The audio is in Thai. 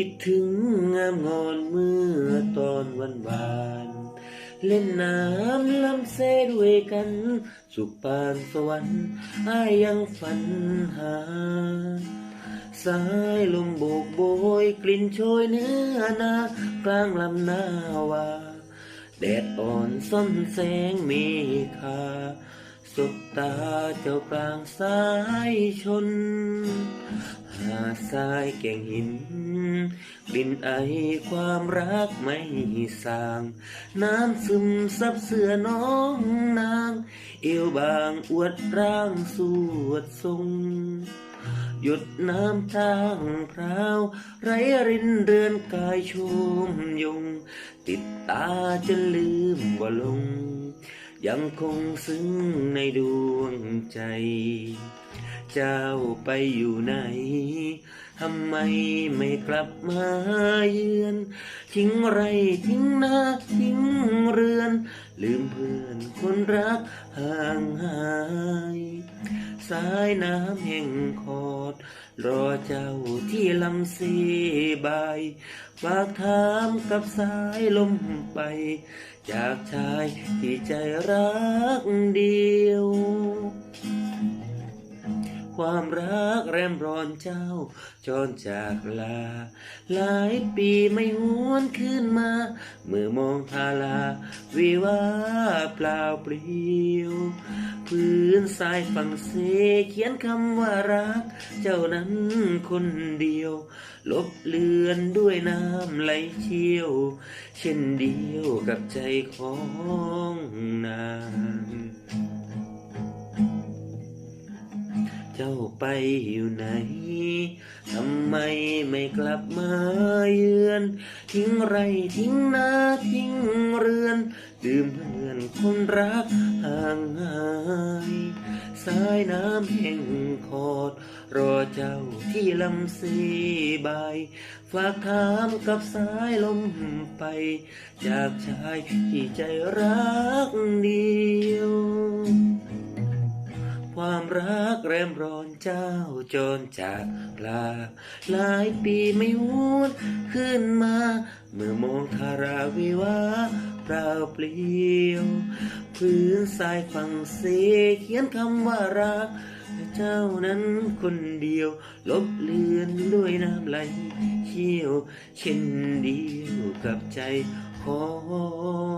คิดถึงงามงอนเมื่อตอนวันวาน เล่นน้ำลำเซด้วยกัน สุขปานสวรรค์อายยังฝันหา สายลมโบกโบยกลิ่นโชยเนื้อนากลางลำนาวา แดดอ่อนส้นแสงมีคาสบตาเจ้ากลางสายชน ดทรายแก่งหินกลิ่นไอความรักไม่สาง น้ำซึมซับเสื้อน้องนาง เอวบางอวดร่างสวดทรงหยุดน้ำทางพราว ไรรินเรือนกายชุมยง ติดตาจนลืมว่าลง ยังคงซึ้งในดวงใจ เจ้าไปอยู่ไหนทำไมไม่กลับมาเยือน ทิ้งไรทิ้งนาทิ้งเรือน ลืมเพื่อนคนรักห่างหายสายน้ำแห่งคอด รอเจ้าที่ลำซีบายฝากถามกับสายลมไป จากชายที่ใจรักเดียว ความรักแรมร้อนเจ้าจรจากลา หลายปีไม่หวนคืนมา เมื่อมองทาลา วิวาเปล่าเปลี่ยวพื้นทรายฝั่งเซเขียนคำว่ารัก เจ้านั้นคนเดียว ลบเลือนด้วยน้ำไหลเชี่ยว เช่นเดียวกับใจของนาง เจ้าไปอยู่ไหน ทำไมไม่กลับมาเยือน ทิ้งไรทิ้งนาทิ้งเรือน ดื่มเพื่อนคนรักห่างหายสายน้ำแห่งคอด รอเจ้าที่ลำซีใบฝากถามกับสายลมไป จากชายที่ใจรักเดียว ความรักแรมร้อนเจ้าจนจากลา หลายปีไม่หวนขึ้นมา เมื่อมองทาราวิวาเปล่าเปลี่ยว พื้นทรายฝั่งเซเขียนคำว่ารัก เจ้านั้นคนเดียว ลบเลือนด้วยน้ำไหลเชี่ยว เช่นเดียวกับใจของ